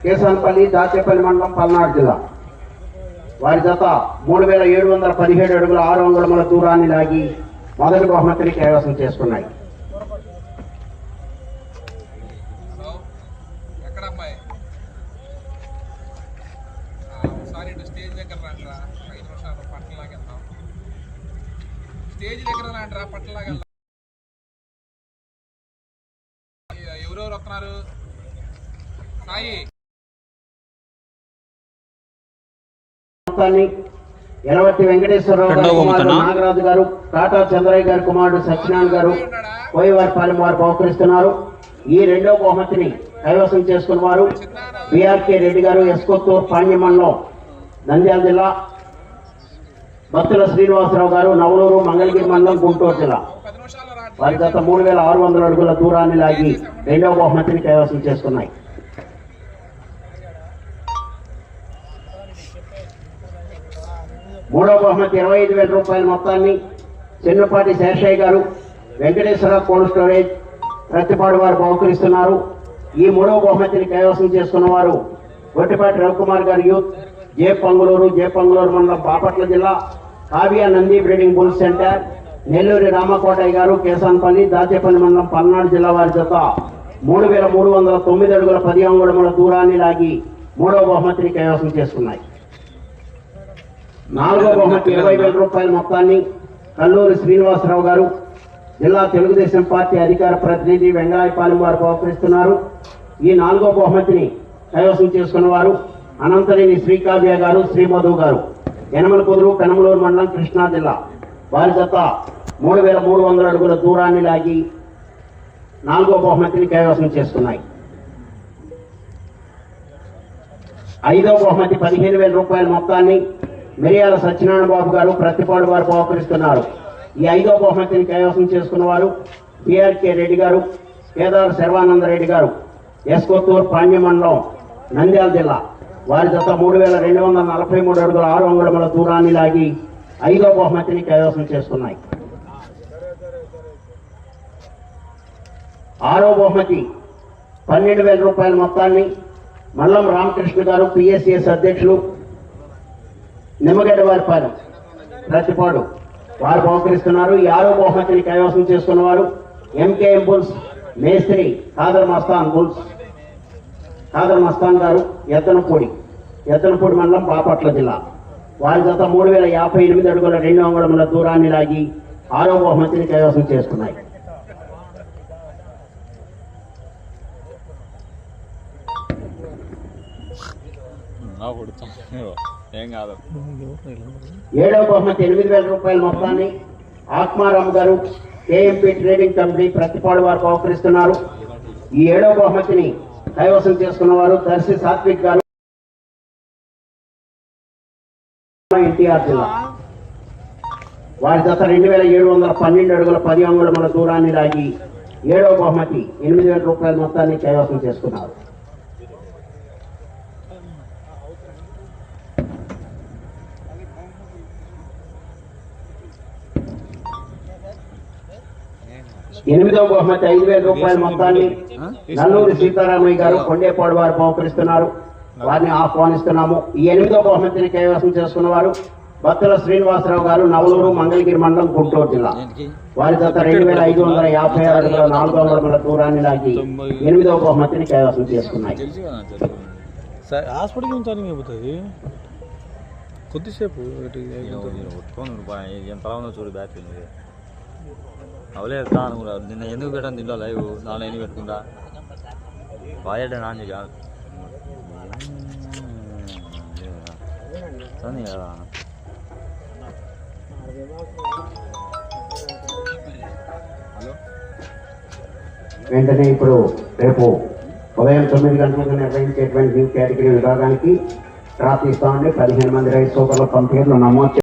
కేసానపల్లి దాచేపల్లి మండలం పల్నాడు జిల్లా. వారి జత మూడు వేల ఏడు వందల పదిహేడు అడుగుల ఆరు అంగుళముల దూరాన్ని లాగి మొదటి బహుమతిని కైవసం చేసుకున్నాయి. ఎక్కడ అమ్మాయి స్టేజ్ దగ్గర రండిరా ఐదు నిమిషాలు స్టేజ్ దగ్గర రండిరా పట్టణలాగా వెళ్దాం ఎ- ఎవరెవరు వస్తున్నారు? సాయి. ఎలవత్తి వెంకటేశ్వరరావు గారి నాగరాజు గారు టాటా చంద్రయ్య గారి కుమారుడు సత్యనారాయణ గారు కోయవారిపాలెం వారు బహుకరిస్తున్నారు. ఈ రెండో బహుమతిని కైవసం చేసుకున్న వారు బిఆర్కే రెడ్డి గారు ఎస్కొత్తూరు పాణ్యమండలం నంద్యాల జిల్లా భక్తుల శ్రీనివాసరావు గారు నవలూరు మంగళగిరి మండలం గుంటూరు జిల్లా. వారి గత మూడు వేల ఆరు వందల అడుగుల దూరాన్ని లాగి రెండవ బహుమతిని కైవసం చేసుకున్నాయి. మూడో బహుమతి ఇరవై ఐదు వేల రూపాయల మొత్తాన్ని చిన్నపాటి శేషయ్య గారు వెంకటేశ్వర కోల్డ్ స్టోరేజ్ ప్రతిపాడు వారు బహుకరిస్తున్నారు. ఈ మూడవ బహుమతిని కైవసం చేసుకున్న వారు Gottipati Ravikumar garu youth J Panguluru J Pangaluru మండలం బాపట్ల జిల్లా Kavya Nandi breeding bull centre Nelluri Ramakotaiah garu Kesanapalli Dachepalli మండలం పల్నాడు జిల్లా వారి జత. మూడు వేల మూడు వందల తొమ్మిది అడుగుల పది అంగుళముల దూరాన్ని లాగి మూడవ బహుమతిని కైవసం చేసుకున్నాయి. నాలుగో బహుమతి ఇరవై వేల రూపాయల మొత్తాన్ని కల్లూరి శ్రీనివాసరావు గారు జిల్లా తెలుగుదేశం పార్టీ అధికార ప్రతినిధి వెంగళాయపాలెం వారు బహుకరిస్తున్నారు. ఈ నాలుగో బహుమతిని కైవసం చేసుకున్న వారు అనంతరేని శ్రీకావ్య గారు శ్రీమధు గారు. యనమల కుదురు కనమలూరు మండలం కృష్ణా జిల్లా. వారి జత మూడు వేల మూడు వందల అడుగుల దూరాన్ని లాగి నాలుగో బహుమతిని కైవసం చేసుకున్నాయి. ఐదో బహుమతి పదిహేను వేల రూపాయల మొత్తాన్ని మిరియాల సత్యనారాయణ బాబు గారు ప్రతిపాడు వారు బహుకరిస్తున్నారు ఈ ఐదో బహుమతిని కైవసం చేసుకున్న వారు బిఆర్కే రెడ్డి గారు కేదార్ శర్వానంద రెడ్డి గారు ఎస్కొత్తూరు పాండ్య మండలం నంద్యాల జిల్లా. వారి జత మూడు వేల రెండు వందల నలభై మూడు అడుగుల ఆరు అంగుళముల దూరాన్ని లాగి ఐదో బహుమతిని కైవసం చేసుకున్నాయి. ఆరో బహుమతి పన్నెండు వేల రూపాయల మొత్తాన్ని మల్లం రామకృష్ణ గారు పిఎస్సిఎస్ అధ్యక్షులు నిమ్మగడ్డ వారి పాలెం ప్రతిపాడు వారు బహుకరిస్తున్నారు. ఈ ఆరో బహుమతిని కైవసం చేసుకున్న వారు ఎంకేఎం బుల్స్ మేస్త్రి ఖాదర్ మస్తాన్ బుల్స్ ఖాదర్ మస్తాన్ గారు ఎత్తనపూడి. ఎత్తనపూడి మండలం బాపట్ల జిల్లా. వారి గత మూడు వేల యాభై ఎనిమిది అడుగుల రెండు అంగుళముల దూరాన్ని లాగి ఆరో బహుమతిని కైవసం చేసుకున్నాయి. నా కొడుతాం ఏడవ బహుమతి ఎనిమిది వేల రూపాయల మొత్తాన్ని ఆత్మారాం గారు కేఎంపీ ట్రేడింగ్ కంపెనీ ప్రతిపాడు వారు బహుకరిస్తున్నారు. ఈ ఏడవ బహుమతిని కైవసం చేసుకున్న వారు దర్శి సాత్విక్ గారు. ఎన్టీఆర్ జిల్లా. వారి జత రెండు వేల ఏడు వందల పన్నెండు అడుగుల పది అంగుళముల దూరాన్ని లాగి ఏడవ బహుమతి ఎనిమిది వేల రూపాయల మొత్తాన్ని కైవసం చేసుకున్నారు. ఎనిమిదవ బహుమతి ఐదు వేల రూపాయల మొత్తాన్ని నల్లూరి సీతారామయ్య గారు కొండేపాడు వారు బహుకరిస్తున్నారు. వారిని ఆహ్వానిస్తున్నాము. ఈ ఎనిమిదవ బహుమతిని కైవసం చేసుకున్న వారు బత్తుల శ్రీనివాసరావు గారు నవలూరు మంగళగిరి మండలం గుంటూరు జిల్లా. వారి జత రెండు వేల ఐదు వందల యాభై ఆరు అడుగుల నాలుగు వందల దూరాన్ని లాగి ఎనిమిదవ బహుమతిని కైవసం చేసుకున్నాయి. అయిపోతుంది కొద్దిసేపు ఎంత చూడు బ్యాటరీ అవలేదు తాను కూడా. నిన్న ఎందుకు పెట్టాను దీంట్లో లైవ్? నాలో ఎందుకు పెట్టుకుంటా? బాగా నాన్న కాదు. వెంటనే ఇప్పుడు రేపు ఉదయం తొమ్మిది గంటలకు నిర్వహించేటువంటి న్యూ కేటగిరీ విభాగానికి డ్రా తీస్తామండి పదిహేను మంది రైతు సోదరుల తమ పేర్లు నమోదు